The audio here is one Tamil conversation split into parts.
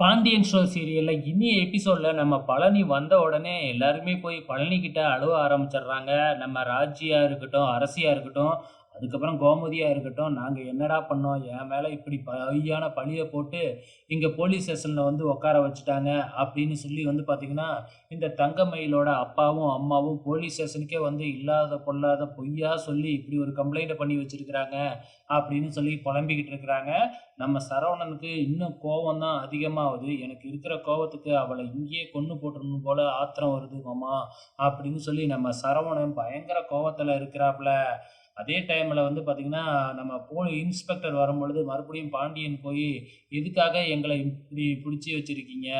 பாண்டியன் ஷோ சீரியல்ல இனி எபிசோட்ல நம்ம பழனி வந்த உடனே எல்லாருமே போய் பழனி கிட்ட அழுவ ஆரம்பிச்சிடுறாங்க. நம்ம ராஜியா இருக்கட்டும், அரசியா இருக்கட்டும், அதுக்கப்புறம் கோமதியாக இருக்கட்டும், நாங்கள் என்னடா பண்ணோம்? என் மேலே இப்படி பையான பழியை போட்டு இங்கே போலீஸ் ஸ்டேஷனில் வந்து உட்கார வச்சுட்டாங்க." அப்படின்னு சொல்லி வந்து பார்த்திங்கன்னா இந்த தங்கமயிலோட அப்பாவும், அம்மாவும் போலீஸ் ஸ்டேஷனுக்கே வந்து இல்லாத பொல்லாத பொய்யா சொல்லி இப்படி ஒரு கம்ப்ளைண்ட்டை பண்ணி வச்சிருக்கிறாங்க. அப்படின்னு சொல்லி புலம்பிக்கிட்டு இருக்கிறாங்க. நம்ம சரவணனுக்கு இன்னும் கோவம் தான் அதிகமாகுது "எனக்கு இருக்கிற கோவத்துக்கு அவளை இங்கேயே கொன்று போட்டுருணும் போல ஆத்திரம் வருது மாமா." அப்படின்னு சொல்லி நம்ம சரவணன் பயங்கர கோவத்தில் இருக்கிறாப்புல அதே டைமில் வந்து பார்த்திங்கன்னா நம்ம போ இன்ஸ்பெக்டர் வரும்பொழுது மறுபடியும் பாண்டியன் போய் "எதுக்காக எங்களை இப்படி பிடிச்சி வச்சிருக்கீங்க?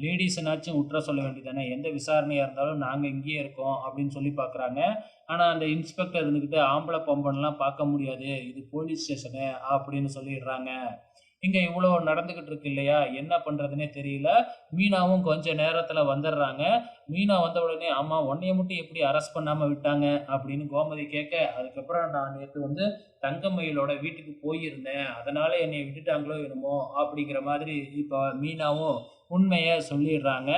லேடீஸனாச்சும் உட்ற சொல்ல வேண்டியது தானே. எந்த விசாரணையாக இருந்தாலும் நாங்கள் இங்கேயே இருக்கோம்." அப்படின்னு சொல்லி பார்க்குறாங்க. ஆனால் அந்த இன்ஸ்பெக்டர் இருந்துக்கிட்டு ஆம்பளை பொம்பன்லாம் பார்க்க முடியாது. இது போலீஸ் ஸ்டேஷனு." அப்படின்னு சொல்லிடுறாங்க. இங்க இவ்வளோ நடந்துகிட்டு இருக்கு இல்லையா? என்ன பண்றதுனே தெரியல. மீனாவும் கொஞ்ச நேரத்துல வந்துடுறாங்க. மீனா வந்த உடனே, "ஆமா உன்னைய மட்டும் எப்படி அரெஸ்ட் பண்ணாம விட்டாங்க?" அப்படின்னு கோமதி கேட்க, அதுக்கப்புறம் "நான் நேற்று வந்து தங்கமயிலோட வீட்டுக்கு போயிருந்தேன். அதனால என்னை விட்டுட்டாங்களோ என்னமோ." அப்படிங்கிற மாதிரி இப்ப மீனாவும் உண்மைய சொல்லிடுறாங்க.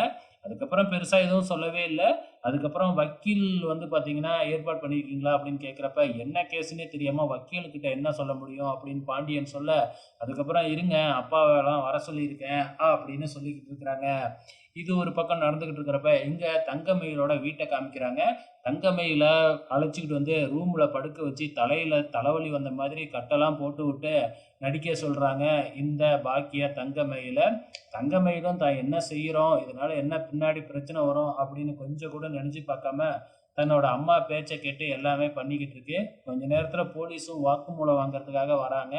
அதுக்கப்புறம் பெருசாக எதுவும் சொல்லவே இல்லை அதுக்கப்புறம் வக்கீல் வந்து பார்த்தீங்கன்னா, "ஏற்பாடு பண்ணியிருக்கீங்களா?" அப்படின்னு கேட்குறப்ப என்ன கேஸ்ன்னே தெரியாமல் வக்கீல்கிட்ட என்ன சொல்ல முடியும் அப்படின்னு பாண்டியன் சொல்ல, அதுக்கப்புறம் "இருங்க அப்பாவெல்லாம் வர சொல்லியிருக்கேன்." அப்படின்னு சொல்லிக்கிட்டு இருக்கிறாங்க. இது ஒரு பக்கம் நடந்துகிட்டு இருக்கிறப்ப, இங்க தங்கமயிலோட வீட்டை காமிக்கிறாங்க. தங்கமயில அழைச்சிக்கிட்டு வந்து ரூம்ல படுக்க வச்சு தலையில தலைவலி வந்த மாதிரி கட்டெல்லாம் போட்டுவிட்டு நடிக்க சொல்றாங்க இந்த பாக்கிய தங்கமயில. தங்கமயிலும் தான் என்ன செய்யறோம் இதனால என்ன பின்னாடி பிரச்சனை வரும்? அப்படின்னு கொஞ்சம் கூட நினைச்சு பார்க்காம, தன்னோட அம்மா பேச்சை கேட்டு எல்லாமே பண்ணிக்கிட்டு இருக்கு. கொஞ்ச நேரத்துல போலீஸும் வாக்குமூலம் வாங்குறதுக்காக வராங்க.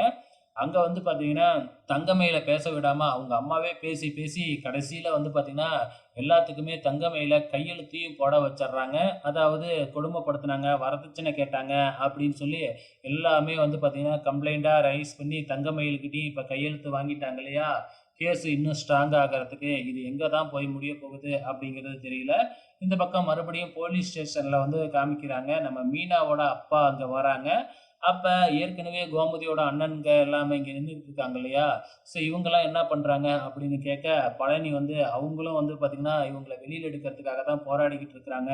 அங்கே வந்து பார்த்தீங்கன்னா, தங்கமையில பேச விடாமல் அவங்க அம்மாவே பேசி, பேசி கடைசியில் வந்து பார்த்தீங்கன்னா, எல்லாத்துக்குமே தங்கமையில கையெழுத்தையும் போட வச்சிடுறாங்க அதாவது கொடுமைப்படுத்துனாங்க, வரதட்சணை கேட்டாங்க அப்படின்னு சொல்லி எல்லாமே வந்து பார்த்தீங்கன்னா, கம்ப்ளைண்ட்டாக ரைஸ் பண்ணி தங்கமயில்கிட்டையும் இப்போ கையெழுத்து வாங்கிட்டாங்க இல்லையா? கேஸ் இன்னும் ஸ்ட்ராங் ஆகிறதுக்கு இது எங்கே தான் போய் முடிய போகுது அப்படிங்கிறது தெரியல. இந்த பக்கம் மறுபடியும் போலீஸ் ஸ்டேஷன்ல வந்து காமிக்கிறாங்க. நம்ம மீனாவோட அப்பா அங்க வராங்க. அப்ப ஏற்கனவே கோமதியோட அண்ணன்ங்க எல்லாமே இங்க நின்றுட்டு இருக்காங்க இல்லையா? ஸோ இவங்கெல்லாம் என்ன பண்றாங்க அப்படின்னு கேட்க, பழனி வந்து அவங்களும் வந்து பார்த்திங்கன்னா இவங்களை வெளியில எடுக்கிறதுக்காக தான் போராடிக்கிட்டு இருக்கிறாங்க.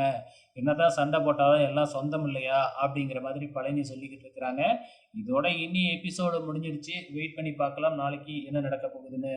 என்னதான் சண்டை போட்டாலும் எல்லாம் சொந்தம் இல்லையா? அப்படிங்கிற மாதிரி பழனி சொல்லிக்கிட்டு இருக்கிறாங்க. இதோட இனி எபிசோடு முடிஞ்சிடுச்சு. வெயிட் பண்ணி பார்க்கலாம் நாளைக்கு என்ன நடக்க போகுதுன்னு.